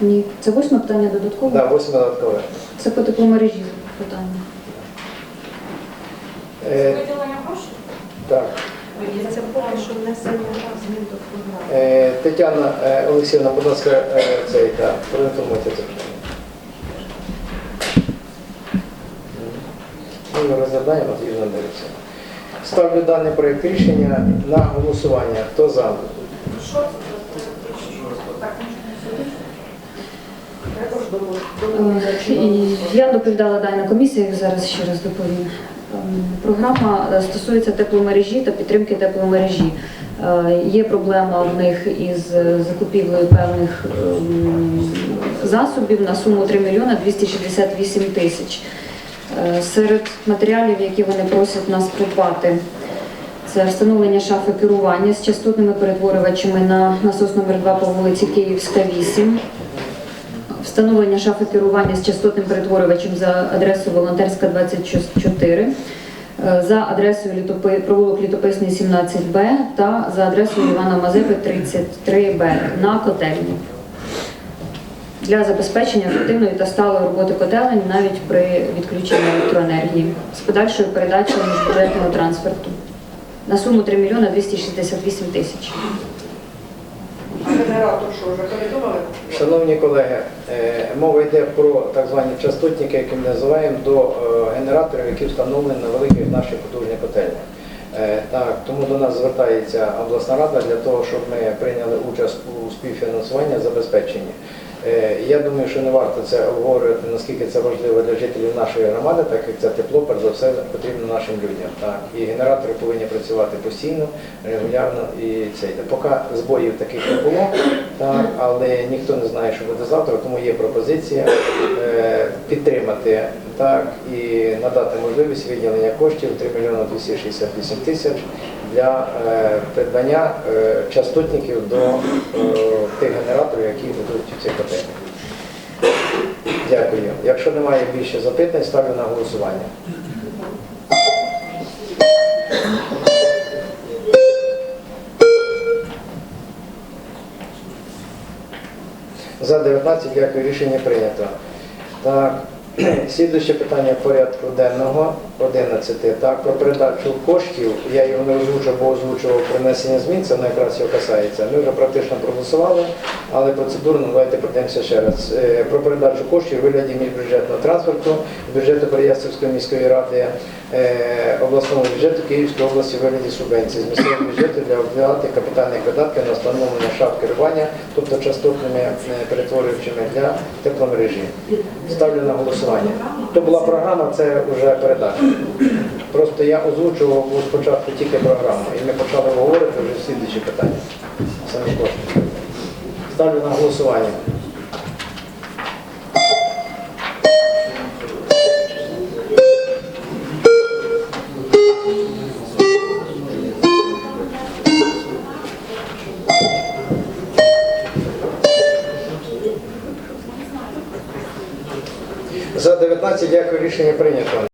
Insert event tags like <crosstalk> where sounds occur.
Ні. Це восьме питання додатково. Да, восьме додаткове. Це по тепломережі питання. Е, Виділення грошей? так. Це поки що внесення змін до програми. Е, Тетяна е, Олексіївна, будь ласка, цей, так, проінформуйте це питання. Ну, Ми розглядаємо, згідно дивиться. Ставлю даний проєкт рішення на голосування. Хто за? Що це? Так, і Я доповідала далі на комісії, зараз ще раз доповім. Ем, Програма е, стосується тепломережі та підтримки тепломережі. Е, Є проблема в них із е, закупівлею певних ем, засобів на суму 3 мільйона 268 тисяч. Е, Серед матеріалів, які вони просять нас придбати, це встановлення шафи керування з частотними перетворювачами на насос номер 2 по вулиці Київська, 8. Встановлення шафи керування з частотним перетворювачем за адресою Волонтерська 24, е, за адресою Літопи... провулок Літописний 17Б та за адресою Івана Мазепи 33Б на котельні. Для забезпечення ефективної та сталої роботи котелень навіть при відключенні електроенергії з подальшою передачею міжбюджетного трансферту на суму 3 мільйона 268 тисяч. Генератор що, вже? Шановні колеги, е, мова йде про так звані частотники, які ми називаємо до е, генераторів, які встановлені на великих наших потужних котельнях. Е, Так, тому до нас звертається обласна рада для того, щоб ми прийняли участь у співфінансуванні забезпеченні. Е, Я думаю, що не варто це обговорювати, наскільки це важливо для жителів нашої громади, так як це тепло, перш за все, потрібно нашим людям. Так. І генератори повинні працювати постійно, регулярно і це йде. Поки збоїв таких не було, так, але ніхто не знає, що буде завтра, тому є пропозиція е, підтримати так, і надати можливість виділення коштів 3 мільйони 268 тисяч для е, придбання частотників до тих генераторів, які будуть в цих котельнях. Дякую. Якщо немає більше запитань, ставлю на голосування. За 19, дякую, рішення прийнято. Так, <clears throat> слідуюче питання порядку денного, 11. Так, про передачу коштів, я його не озвучив, бо озвучував принесення змін, це якраз його касається. Ми вже практично проголосували, але процедурно давайте подивимося ще раз. Е, Про передачу коштів у вигляді міжбюджетного транспорту, бюджету Переяславської міської ради, обласного бюджету Київської області вигляді субвенції з місцевого бюджету для оплати капітальних видатків на встановлення шаф керування, тобто частотними е, перетворюючими для тепломережі. Ставлю на голосування. То була програма, це вже передача. Просто я озвучував спочатку тільки програму, і ми почали говорити вже слідчі питання. Самі кошти. Ставлю на голосування. Дякую, рішення прийнято.